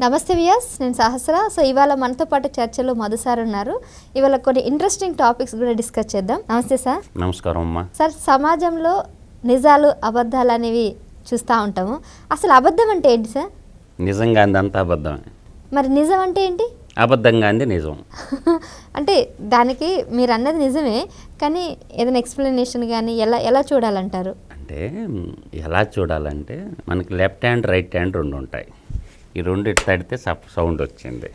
నమస్తే వియాస్ నేను సహస్ర. సో ఇవాళ మనతో పాటు చర్చలో మధు సార్ ఉన్నారు. ఇవాళ కొన్ని ఇంట్రెస్టింగ్ టాపిక్స్ కూడా డిస్కస్ చేద్దాం. నమస్తే సార్. నమస్కారం అమ్మా. సార్ సమాజంలో నిజాలు అబద్ధాలు అనేవి చూస్తూ ఉంటాము. అసలు అబద్ధం అంటే ఏంటి సార్? నిజంగా అందంతా అబద్ధమే. మరి నిజం అంటే ఏంటి? అబద్ధంగా అంది నిజం. అంటే దానికి మీరు అన్నది నిజమే కానీ ఏదైనా ఎక్స్ప్లెనేషన్ కానీ ఎలా ఎలా చూడాలంటారు? అంటే ఎలా చూడాలంటే మనకి లెఫ్ట్ హ్యాండ్ రైట్ హ్యాండ్ రెండు ఉంటాయి ఈ రెండు ఇటు తడితే సౌండ్ వచ్చింది.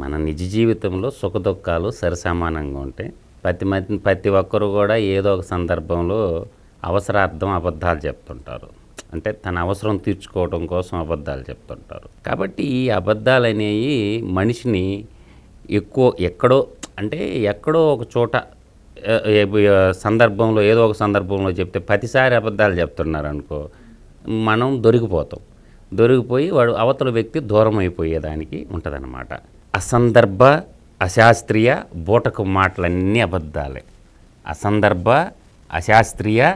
మన నిజ జీవితంలో సుఖ దుఃఖాలు సరిసమానంగా ఉంటాయి ప్రతి మంది ప్రతి ఒక్కరు కూడా ఏదో ఒక సందర్భంలో అవసరార్థం అబద్ధాలు చెప్తుంటారు. అంటే తన అవసరం తీర్చుకోవడం కోసం అబద్ధాలు చెప్తుంటారు. కాబట్టి ఈ అబద్ధాలు అనేవి మనిషిని ఎక్కువ ఎక్కడో అంటే ఎక్కడో ఒక చోట సందర్భంలో ఏదో ఒక సందర్భంలో చెప్తే ప్రతిసారి అబద్ధాలు చెప్తున్నారు అనుకో మనం దొరికిపోతాం. దొరికిపోయి వాడు అవతల వ్యక్తి దూరం అయిపోయేదానికి ఉంటుందన్నమాట. అసందర్భ అశాస్త్రీయ బూటకు మాటలన్నీ అబద్ధాలే. అసందర్భ అశాస్త్రీయ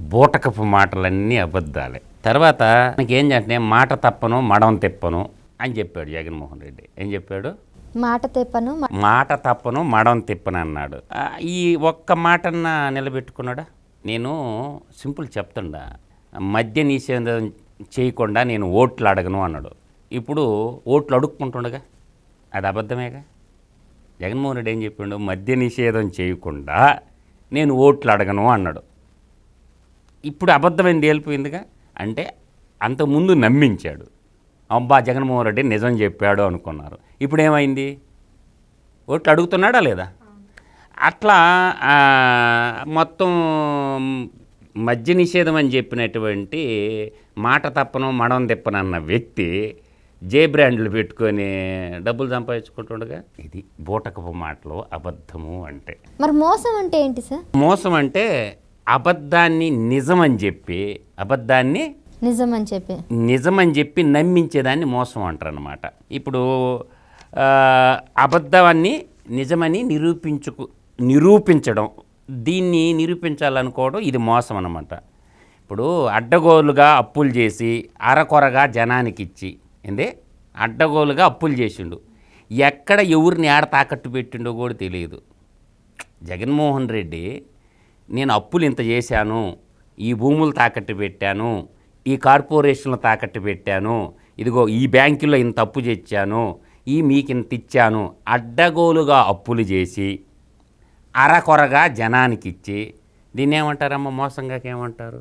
బూటకపు మాటలన్నీ అబద్ధాలే. తర్వాత ఏం అంటే మాట తప్పను మడం తిప్పను అని చెప్పాడు జగన్మోహన్ రెడ్డి. ఏం చెప్పాడు? మాట తెప్పను మాట తప్పను మడం తిప్పను అన్నాడు. ఈ ఒక్క మాటన్న నిలబెట్టుకున్నాడా? నేను సింపుల్ చెప్తుండా. మద్య నిషేధం చేయకుండా నేను ఓట్లు అడగను అన్నాడు. ఇప్పుడు ఓట్లు అడుక్కుంటుండగా అది అబద్ధమేగా? జగన్మోహన్ రెడ్డి ఏం చెప్పిండు? మద్య నిషేధం చేయకుండా నేను ఓట్లు అడగను అన్నాడు. ఇప్పుడు అబద్ధమైంది తేలిపోయిందిగా అంటే అంతకుముందు నమ్మించాడు. అబ్బా జగన్మోహన్ రెడ్డి నిజం చెప్పాడు అనుకున్నారు. ఇప్పుడు ఏమైంది? ఓట్లు అడుగుతున్నాడా లేదా? అట్లా మొత్తం మద్య నిషేధం అని చెప్పినటువంటి మాట తప్పను మడం తిప్పనన్న వ్యక్తి జే బ్రాండ్లు పెట్టుకొని డబ్బులు సంపాదించుకుంటుండగా? ఇది బూటకపు మాటలు అబద్ధము అంటే. మరి మోసం అంటే ఏంటి సార్? మోసం అంటే అబద్ధాన్ని నిజమని చెప్పి అబద్ధాన్ని నిజం అని చెప్పి. నిజమని చెప్పి నమ్మించేదాన్ని మోసం అంటారు అనమాట ఇప్పుడు అబద్ధాన్ని నిజమని నిరూపించుకు నిరూపించడం దీన్ని నిరూపించాలనుకోవడం ఇది మోసం అనమాట ఇప్పుడు అడ్డగోలుగా అప్పులు చేసి అరకొరగా జనానికి ఇచ్చి ఏంది? అడ్డగోలుగా అప్పులు చేసిండు. ఎక్కడ ఎవరిని ఆడ తాకట్టు పెట్టిండో కూడా తెలియదు. జగన్మోహన్ రెడ్డి నేను అప్పులు ఇంత చేశాను ఈ భూములు తాకట్టు పెట్టాను ఈ కార్పొరేషన్లు తాకట్టు పెట్టాను ఇదిగో ఈ బ్యాంకులో ఇంత అప్పు తెచ్చాను ఈ మీకు ఇంత ఇచ్చాను అడ్డగోలుగా అప్పులు చేసి అరకొరగా జనానికి ఇచ్చి దీన్ని ఏమంటారమ్మ మోసంగా ఏమంటారు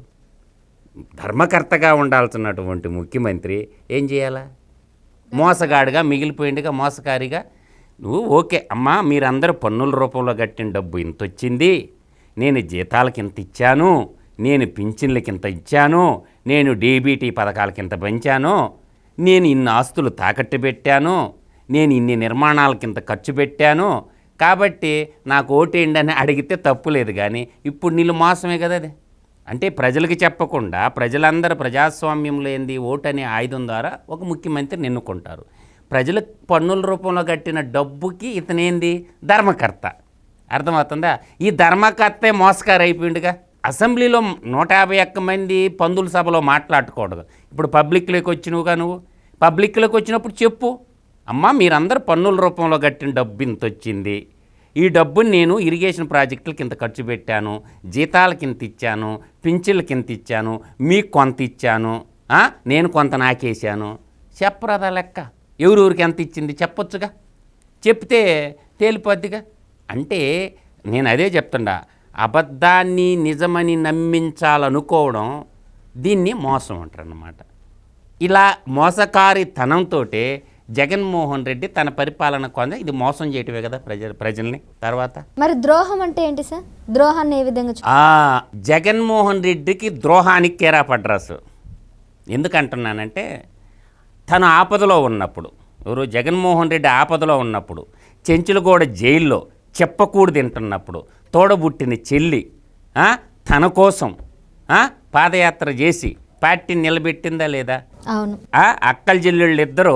ధర్మకర్తగా ఉండాల్సినటువంటి ముఖ్యమంత్రి ఏం చేయాలా? మోసగాడిగా మిగిలిపోయిందిగా మోసకారిగా? నువ్వు ఓకే అమ్మా మీరందరూ పన్నుల రూపంలో కట్టిన డబ్బు ఇంత వచ్చింది నేను జీతాలకి ఇంత ఇచ్చాను నేను పింఛన్లకి ఇంత ఇచ్చాను నేను డీబీటీ పథకాలకి ఇంత పెంచాను నేను ఇన్ని ఆస్తులు తాకట్టు పెట్టాను నేను ఇన్ని నిర్మాణాలకి ఇంత ఖర్చు పెట్టాను కాబట్టి నాకు ఓటేయండి అని అడిగితే తప్పు లేదు కానీ ఇప్పుడు నీళ్ళు మోసమే కదా అది. అంటే ప్రజలకు చెప్పకుండా ప్రజలందరూ ప్రజాస్వామ్యంలో ఏంది? ఓటు అనే ఆయుధం ద్వారా ఒక ముఖ్యమంత్రిని ఎన్నుకుంటారు ప్రజలు పన్నుల రూపంలో కట్టిన డబ్బుకి ఇతనేంది ధర్మకర్త. అర్థమవుతుందా? ఈ ధర్మకర్తే మోసకారు అయిపోయిండుగా అసెంబ్లీలో నూట యాభై ఒక్క మంది పందుల సభలో మాట్లాడకూడదు. ఇప్పుడు పబ్లిక్లోకి వచ్చినవుగా నువ్వు? పబ్లిక్లోకి వచ్చినప్పుడు చెప్పు. అమ్మా మీరందరూ పన్నుల రూపంలో కట్టిన డబ్బు ఇంత వచ్చింది ఈ డబ్బుని నేను ఇరిగేషన్ ప్రాజెక్టులకి ఇంత ఖర్చు పెట్టాను జీతాలకి ఇంత ఇచ్చాను పింఛన్లకి ఇంత ఇచ్చాను మీకు కొంత ఇచ్చాను నేను కొంత నాకేశాను. చెప్పరాదా లెక్క? ఎవరెవరికి ఎంత ఇచ్చింది చెప్పొచ్చుగా? చెప్తే తేలిపోద్దిగా? అంటే నేను అదే చెప్తుండా అబద్ధాన్ని నిజమని నమ్మించాలనుకోవడం దీన్ని మోసం అంటారన్నమాట. ఇలా మోసకారితనంతో జగన్మోహన్ రెడ్డి తన పరిపాలన కొంద ఇది మోసం చేయటమే కదా ప్రజ ప్రజల్ని. తర్వాత? మరి ద్రోహం అంటే ఏంటి సార్? ద్రోహాన్ని ఏ విధంగా జగన్మోహన్ రెడ్డికి ద్రోహానికి కేరా పడ్రాసు. ఎందుకంటున్నానంటే తను ఆపదలో ఉన్నప్పుడు ఎవరు జగన్మోహన్ రెడ్డి ఆపదలో ఉన్నప్పుడు చెంచులగూడ జైల్లో చెప్పకూడు తింటున్నప్పుడు తోడబుట్టిన చెల్లి తన కోసం పాదయాత్ర చేసి పార్టీని నిలబెట్టిందా లేదా? అవును. అక్కల చెల్లెళ్ళు ఇద్దరు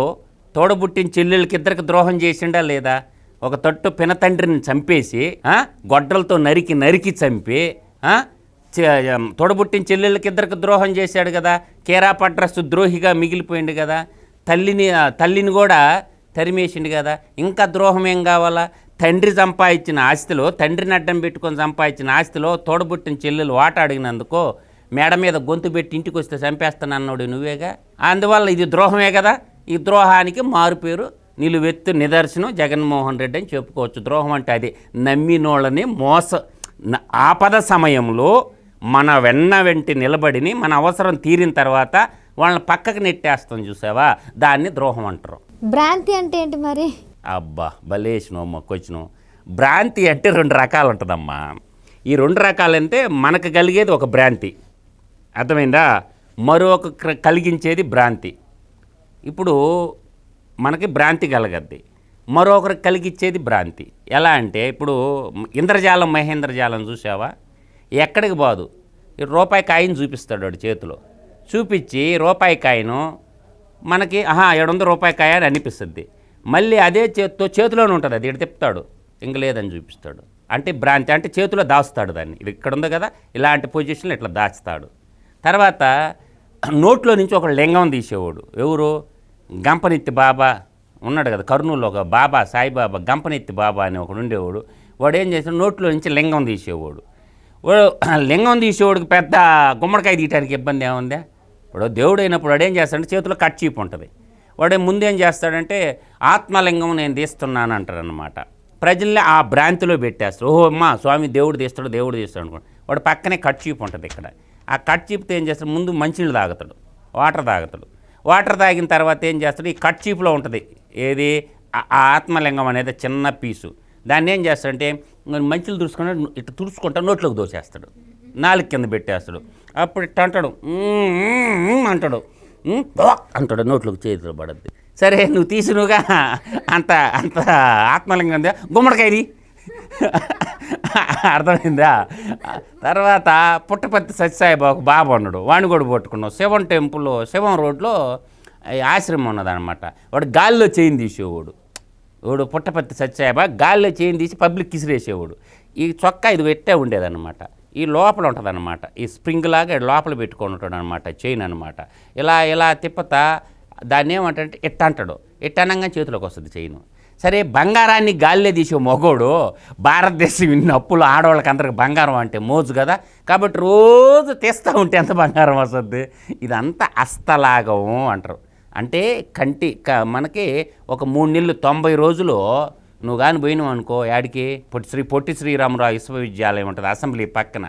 తోడబుట్టిన చెల్లెళ్ళకి ఇద్దరికి ద్రోహం చేసిండా లేదా? ఒక తట్టు పినతండ్రిని చంపేసి గొడ్రలతో గొడ్డలతో నరికి నరికి చంపి తోడబుట్టిన చెల్లెళ్ళకి ఇద్దరికి ద్రోహం చేశాడు కదా? కేరా పడ్రస్ ద్రోహిగా మిగిలిపోయింది కదా? తల్లిని తల్లిని కూడా తరిమేసిండు కదా? ఇంకా ద్రోహం ఏం కావాలా? తండ్రి సంపాదించిన ఆస్తిలో తండ్రిని అడ్డం పెట్టుకొని సంపాదించిన ఆస్తిలో తోడబుట్టిన చెల్లెలు వాట అడిగినందుకో మేడ మీద గొంతు పెట్టి ఇంటికి వస్తే చంపేస్తాను అన్నాడు నువ్వేగా? అందువల్ల ఇది ద్రోహమే కదా? ఈ ద్రోహానికి మారు పేరు నిలువెత్తు నిదర్శనం జగన్మోహన్ రెడ్డి అని చెప్పుకోవచ్చు. ద్రోహం అంటే అది నమ్మినోళ్ళని మోస ఆపద సమయంలో మన వెన్న వెంటి నిలబడిని మన అవసరం తీరిన తర్వాత వాళ్ళని పక్కకు నెట్టేస్తాం చూసావా? దాన్ని ద్రోహం అంటారు. భ్రాంతి అంటే ఏంటి మరి? అబ్బా భలేసినావు మొక్కొచ్చినావు భ్రాంతి అంటే రెండు రకాలు ఉంటుందమ్మా. ఈ రెండు రకాలంటే మనకు కలిగేది ఒక భ్రాంతి. అర్థమైందా? మరొక కలిగించేది భ్రాంతి. ఇప్పుడు మనకి భ్రాంతి కలగద్ది. మరొకరికి కలిగిచ్చేది భ్రాంతి. ఎలా అంటే ఇప్పుడు ఇంద్రజాలం మహేంద్రజాలం చూసావా ఎక్కడికి పోదు ఈ రూపాయి కాయిన్ చూపిస్తాడు వాడు చేతిలో. చూపించి రూపాయి కాయను మనకి ఆహా ఏడు రూపాయి కాయ అని అనిపిస్తుంది. మళ్ళీ అదే చేతితో చేతిలోనే ఉంటుంది. అది ఇటు తిప్పుతాడు. ఇంక లేదని చూపిస్తాడు. అంటే భ్రాంతి. అంటే చేతిలో దాస్తాడు దాన్ని. ఇది ఇక్కడ ఉంది కదా? ఇలాంటి పొజిషన్లో ఇట్లా దాచుతాడు తర్వాత నోట్లో నుంచి ఒక లింగం తీసేవాడు. ఎవరు? గంపనెత్తి బాబా ఉన్నాడు కదా కర్నూలులో ఒక బాబా సాయిబాబా గంపనెత్తి బాబా అని ఒకడు ఉండేవాడు. వాడు ఏం చేస్తాడు నోట్లో నుంచి లింగం తీసేవాడు. వాడు లింగం తీసేవాడికి పెద్ద గుమ్మడికాయ తీయడానికి ఇబ్బంది ఏముందా? ఇప్పుడు దేవుడు అయినప్పుడు వాడు ఏం చేస్తాడంటే చేతిలో కట్ చీపు ఉంటుంది. వాడు ముందేం చేస్తాడంటే ఆత్మలింగం నేను తీస్తున్నాను అంటారనమాట ప్రజల్ని ఆ భ్రాంతిలో పెట్టేస్తారు ఓహో అమ్మా స్వామి దేవుడు తీస్తాడు దేవుడు తీస్తాడు అనుకోండి. వాడు పక్కనే కట్ చీపు ఉంటుంది ఇక్కడ. ఆ కట్ చీపుతో ఏం చేస్తాడు? ముందు మంచినీళ్ళు తాగుతాడు వాటర్ తాగుతాడు. వాటర్ తాగిన తర్వాత ఏం చేస్తాడు? ఈ కట్ చీప్లో ఉంటుంది. ఏది? ఆ- ఆత్మలింగం అనేది చిన్న పీసు. దాన్ని ఏం చేస్తాడంటే మంచులు తుడుచుకుంటే ఇట్లా తుడుచుకుంటా నోట్లోకి దోసేస్తాడు. నాలుగు కింద పెట్టేస్తాడు. అప్పుడు ఇట్ట అంటాడు అంటాడు. అంటాడు నోట్లోకి చేతిలో పడద్ది. సరే నువ్వు తీసునుగా అంత అంత ఆత్మలింగం గుమ్మడికాయది అర్థమైందా? తర్వాత పుట్టపర్తి సత్యసాయిబాబు బాబు అన్నాడు వాడిని కూడా పట్టుకున్నాం. శివం టెంపుల్ శివం రోడ్లో ఈ ఆశ్రమం ఉన్నదనమాట వాడు గాల్లో చైన్ తీసేవాడు. వాడు పుట్టపర్తి సత్యసాయిబా గాల్లో చేయిన్ తీసి పబ్లిక్ కిసిరేసేవాడు. ఈ చొక్కా ఇది పెట్టే ఉండేదన్నమాట. ఈ లోపల ఉంటుందన్నమాట. ఈ స్ప్రింగ్ లాగా లోపల పెట్టుకొని ఉంటాడు అనమాట చైన్ అనమాట ఇలా ఇలా తిప్పత దాన్ని ఏమంటే ఇట్ట అంటాడు. ఇట్ట చేతిలోకి వస్తుంది చైన్ సరే బంగారాన్ని గాలిలో తీసే మగోడు భారతదేశం ఇన్ని అప్పులు ఆడవాళ్ళకి అందరికి బంగారం అంటే మోజు కదా. కాబట్టి రోజు తీస్తూ ఉంటే ఎంత బంగారం వస్తుంది? ఇదంతా అస్తలాగం అంటారు. అంటే కంటి క- మనకి ఒక మూడు నెలలు తొంభై రోజులు నువ్వు కానీ పోయినావు అనుకో యాడికి పొట్టి శ్రీ పొట్టి శ్రీరామరావు విశ్వవిద్యాలయం ఉంటుంది అసెంబ్లీ పక్కన.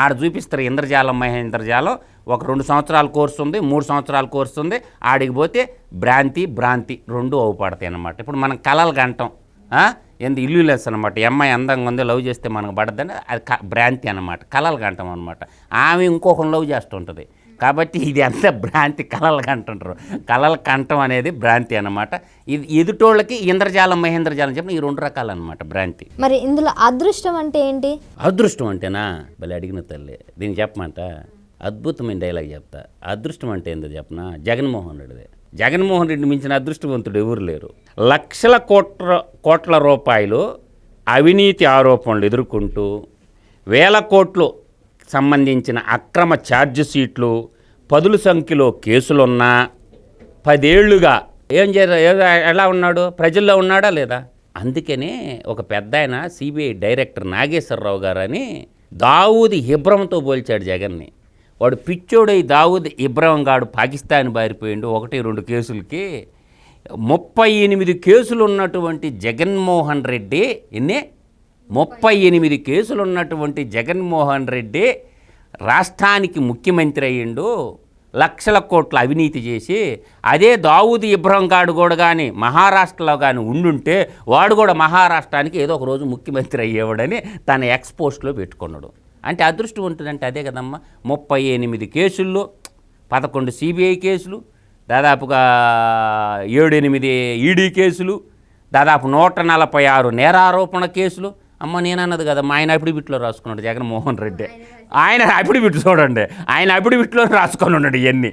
ఆడ చూపిస్తారు ఇంద్రజాలం మహేంద్రజాలం. ఒక రెండు సంవత్సరాల కోర్సు ఉంది మూడు సంవత్సరాల కోర్సు ఉంది. ఆడికి పోతే భ్రాంతి భ్రాంతి రెండు అవుపడతాయి అన్నమాట. ఇప్పుడు మనం కలలు గంటాం ఏంది ఇల్లు లెస్ అనమాట అమ్మాయి అందంగా ఉంది లవ్ చేస్తే మనకు పడద్దని అది భ్రాంతి అనమాట కలలు గంటం అనమాట ఆమె ఇంకొకరు లవ్ చేస్తుంటుంది. కాబట్టి ఇది అంతా భ్రాంతి కలలు కంటుంటారు. కలల కంఠం అనేది భ్రాంతి అన్నమాట. ఇది ఎదుటోళ్ళకి ఇంద్రజాలం మహేంద్రజాలం చెప్పిన ఈ రెండు రకాలు అనమాట భ్రాంతి. మరి ఇందులో అదృష్టం అంటే ఏంటి? అదృష్టం అంటేనా? భలే అడిగిన తల్లి. దీన్ని చెప్పమంట? అద్భుతమైన డైలాగ్ చెప్తా. అదృష్టం అంటే ఏందో చెప్పనా? జగన్మోహన్ రెడ్డిదే. జగన్మోహన్ రెడ్డి మించిన అదృష్టవంతుడు ఎవరు లేరు. లక్షల కోట్ల కోట్ల రూపాయలు అవినీతి ఆరోపణలు ఎదుర్కొంటూ వేల కోట్లు సంబంధించిన అక్రమ ఛార్జ్ షీట్లు పదుల సంఖ్యలో కేసులున్నా పదేళ్ళుగా. ఏం చే ఎలా ఉన్నాడు? ప్రజల్లో ఉన్నాడా లేదా? అందుకనే ఒక పెద్ద ఆయన సిబిఐ డైరెక్టర్ నాగేశ్వరరావు గారని దావూద్ ఇబ్రహంతో పోల్చాడు జగన్ని. వాడు పిచ్చోడై దావూద్ ఇబ్రహం గాడు పాకిస్తాన్ బారిపోయిండు ఒకటి రెండు కేసులకి. ముప్పై ఎనిమిది కేసులు ఉన్నటువంటి జగన్మోహన్ రెడ్డి ఎన్నే? ముప్పై ఎనిమిది కేసులు ఉన్నటువంటి జగన్మోహన్ రెడ్డి రాష్ట్రానికి ముఖ్యమంత్రి అయ్యిండు లక్షల కోట్ల అవినీతి చేసి అదే దావూద్ ఇబ్రహం గాడు కూడా కానీ మహారాష్ట్రలో కానీ ఉండుంటే వాడు కూడా మహారాష్ట్రానికి ఏదో ఒక రోజు ముఖ్యమంత్రి అయ్యేవాడని తన ఎక్స్పోస్ట్లో పెట్టుకున్నాడు. అంటే అదృష్టం ఉంటుందంటే అదే కదమ్మా ముప్పై ఎనిమిది కేసుల్లో పదకొండు సిబిఐ కేసులు దాదాపుగా ఏడు ఎనిమిది ఈడీ కేసులు దాదాపు నూట నలభై ఆరు నేరారోపణ కేసులు అమ్మ నేనన్నది కదా మా ఆయన అఫిడవిట్లో రాసుకున్నాడు జగన్మోహన్ రెడ్డి. ఆయన అఫిడవిట్ చూడండి ఆయన అఫిడవిట్లో రాసుకొని ఉన్నాడు ఇవన్నీ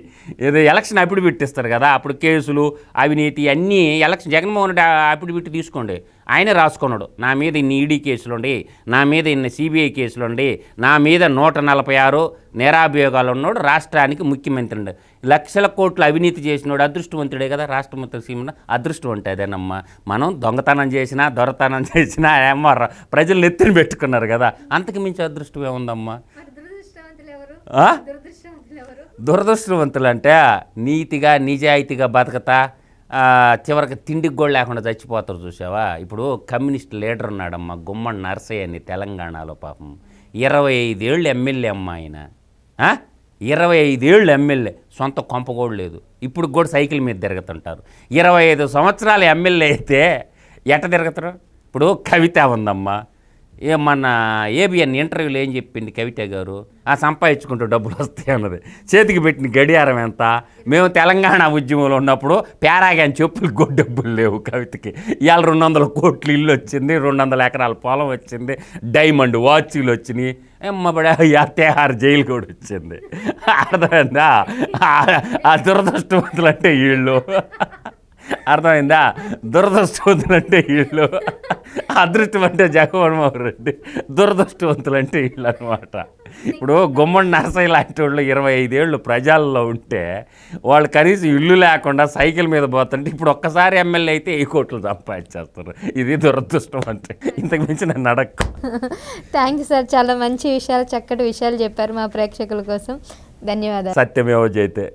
ఏదో ఎలక్షన్ అఫిడవిట్ ఇస్తారు కదా అప్పుడు కేసులు అవినీతి అన్నీ ఎలక్షన్ జగన్మోహన్ రెడ్డి అఫిడవిట్ తీసుకోండి. ఆయనే రాసుకున్నాడు. నా మీద ఇన్ని ఈడీ కేసులు ఉండి నా మీద ఇన్ని సిబిఐ కేసులు ఉండి నా మీద నూట నలభై ఆరు నేరాభియోగాలు ఉన్నాడు రాష్ట్రానికి ముఖ్యమంత్రి లక్షల కోట్లు అవినీతి చేసినోడు అదృష్టవంతుడే కదా? రాష్ట్రమంత్రి సీమన అదృష్టం అంటే అదేనమ్మా. మనం దొంగతనం చేసినా దొరతనం చేసినా ఏమో ప్రజలు నెత్తిన పెట్టుకున్నారు కదా? అంతకు మించి అదృష్టం ఏముందమ్మా? దురదృష్టవంతులు అంటే నీతిగా నిజాయితీగా బతకతా? చివరికి తిండికి కూడా లేకుండా చచ్చిపోతారు చూసావా? ఇప్పుడు కమ్యూనిస్ట్ లీడర్ ఉన్నాడమ్మా గుమ్మడి నర్సయ్య అని తెలంగాణలో పాపం. ఇరవై ఐదేళ్ళు ఎమ్మెల్యే అమ్మ ఆయన. ఇరవై ఐదేళ్ళు ఎమ్మెల్యే సొంత కొంప కూడా లేదు. ఇప్పుడు కూడా సైకిల్ మీద తిరుగుతుంటారు. ఇరవై ఐదు సంవత్సరాలు ఎమ్మెల్యే అయితే ఎట్ట తిరుగుతారు? ఇప్పుడు కవిత ఉందమ్మా. ఏ మన ఏబిఎన్ ఇంటర్వ్యూలో ఏం చెప్పింది కవిత గారు? ఆ సంపాదించుకుంటూ డబ్బులు వస్తాయి అన్నది. చేతికి పెట్టిన గడియారం ఎంత? మేము తెలంగాణ ఉద్యమంలో ఉన్నప్పుడు పేరాగాని చెప్పులు కూడా డబ్బులు లేవు కవితకి. ఇవాళ రెండు వందల కోట్లు ఇల్లు వచ్చింది రెండు వందల ఎకరాల పొలం వచ్చింది డైమండ్ వాచ్లు వచ్చినాయి. ఎమ్మబడే తేహార్ జైలు కూడా వచ్చింది. అర్థమైందా? ఆ దురదృష్టవంతులు అంటే వీళ్ళు. అర్థమైందా? దురదృష్టవంతులు అంటే వీళ్ళు. అదృష్టం అంటే జగన్మోహన్ రెడ్డి. దురదృష్టవంతులు అంటే వీళ్ళు అనమాట ఇప్పుడు గుమ్మడి నరసయ్య లాంటి వాళ్ళు ఇరవై ఐదేళ్ళు ప్రజల్లో ఉంటే వాళ్ళు కనీసం ఇల్లు లేకుండా సైకిల్ మీద పోతుంటే ఇప్పుడు ఒక్కసారి ఎమ్మెల్యే అయితే ఏ కోట్లు సంపాదించేస్తారు? ఇది దురదృష్టం అంటే. ఇంతకు మించి నేను అడక్కు థ్యాంక్ యూ సార్. చాలా మంచి విషయాలు చక్కటి విషయాలు చెప్పారు మా ప్రేక్షకుల కోసం. ధన్యవాదాలు. సత్యమేవ జైతే.